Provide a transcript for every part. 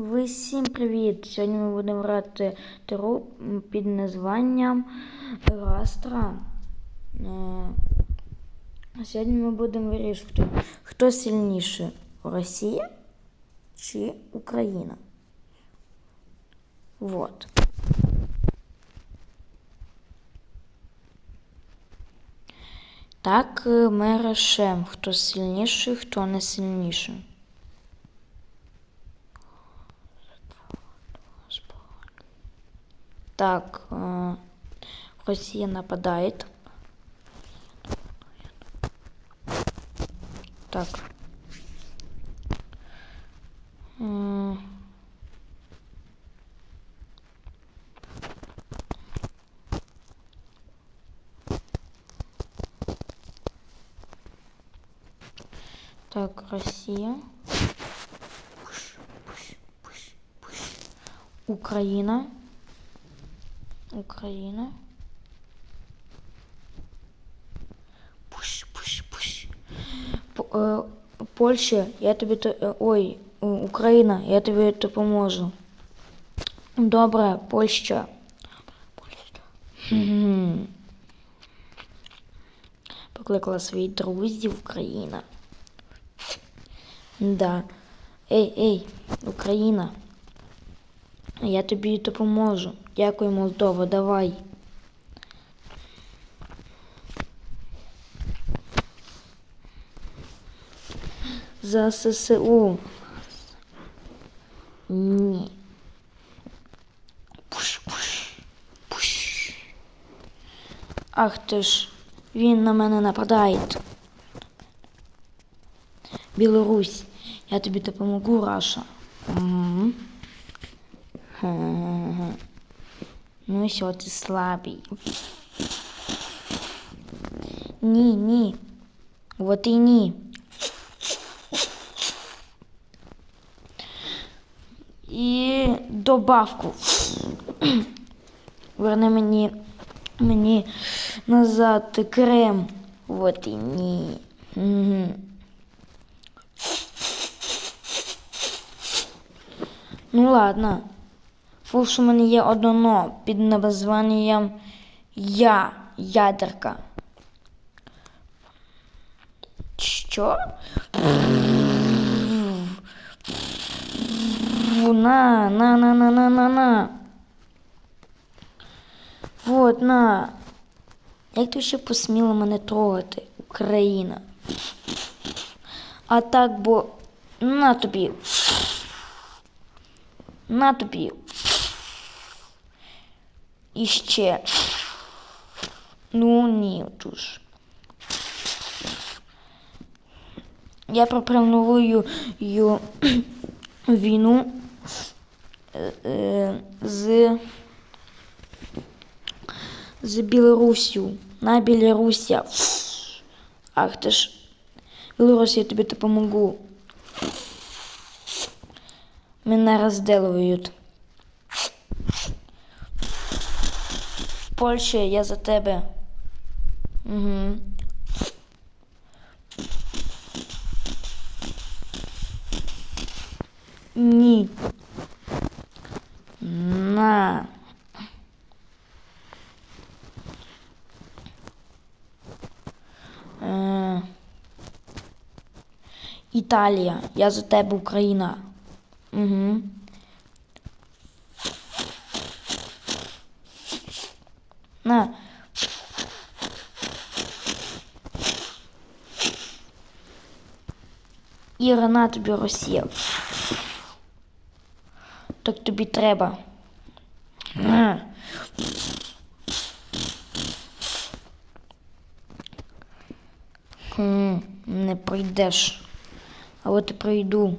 Всім привіт! Сьогодні ми будемо грати гру під названням Гастра. Е, Сьогодні ми будемо вирішувати, хто сильніше Росія чи Україна. Вот. Так, е, ми решимо, хто сильніший, хто не сильніший. Так, э, Россия нападает. Так. Так, Россия. Украина. Україна. Пуш, пуш, пуш. Е, Польща, я тобі е, ой, е, Україна, я тобі допоможу. Добре, Польща. Покликала своїх друзів Україна. Да. Ей, ей, Україна. Я тобі допоможу. Дякую, Молдова, давай. За ССУ. Ні. Пуш, пуш, пуш. Ах ти ж, він на мене нападає. Білорусь, я тобі допомогу, Раша. Угу. Ну що ти слабий? Ні, ні. Вот і ні. І добавку. Верни мені, мені назад крем. Вот і ні. Угу. Ну ладно. Фуш у мене є одно під названням Я ядерка. Що? На, на, на, на, на, на, на. Вот, на. Як ти ще посміла мене трогати, Україна? А так, бо на тобі. На тобі. І ще. Ну ні, туж. Я пропоную ю війну е, е, з, з Білоруссю. На Білорусія. Ах ти ж. Білорусь, я тобі допомогу. Мене розділують. Польща, я за тебе. Угу. Ні. На. Е. Італія, я за тебе Україна. Угу. Іра, на тобі Росія. Так тобі треба. На. Хм, не пройдеш. А от і пройду.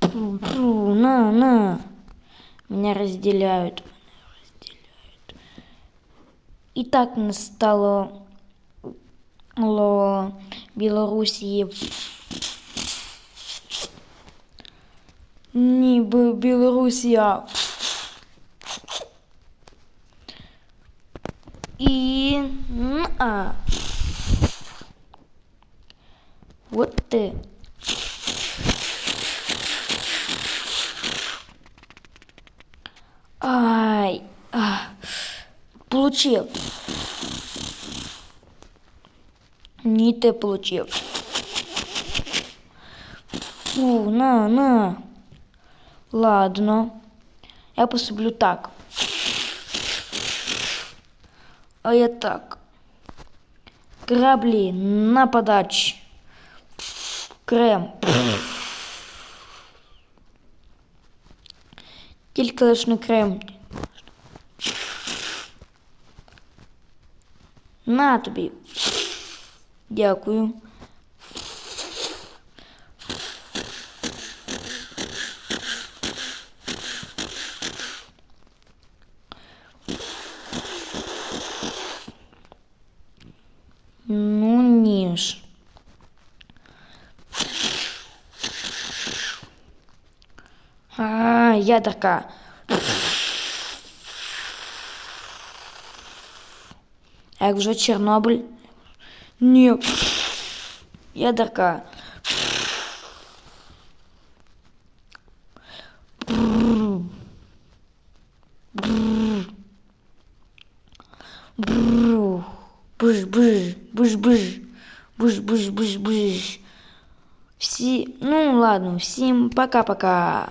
Фу, фу, на, на. Меня разделяют. Меня разделяют. И так не стало ло Білорусі. Ні, Білорусія. І а. От ти. Ай, а, получил. Ні, ти получив. Фу, на, на. Ладно. Я посиплю так. А я так. Кораблі на подачі. Крем. Тільки лиш не крем. На тобі. Дякую. Ну, ніж. А, я така. А Як вже Чорнобиль? Ні. Ядерка. Буш, буш, буш, буш, буш, буш, буш, буш. Всі, ну ладно, всім пока-пока.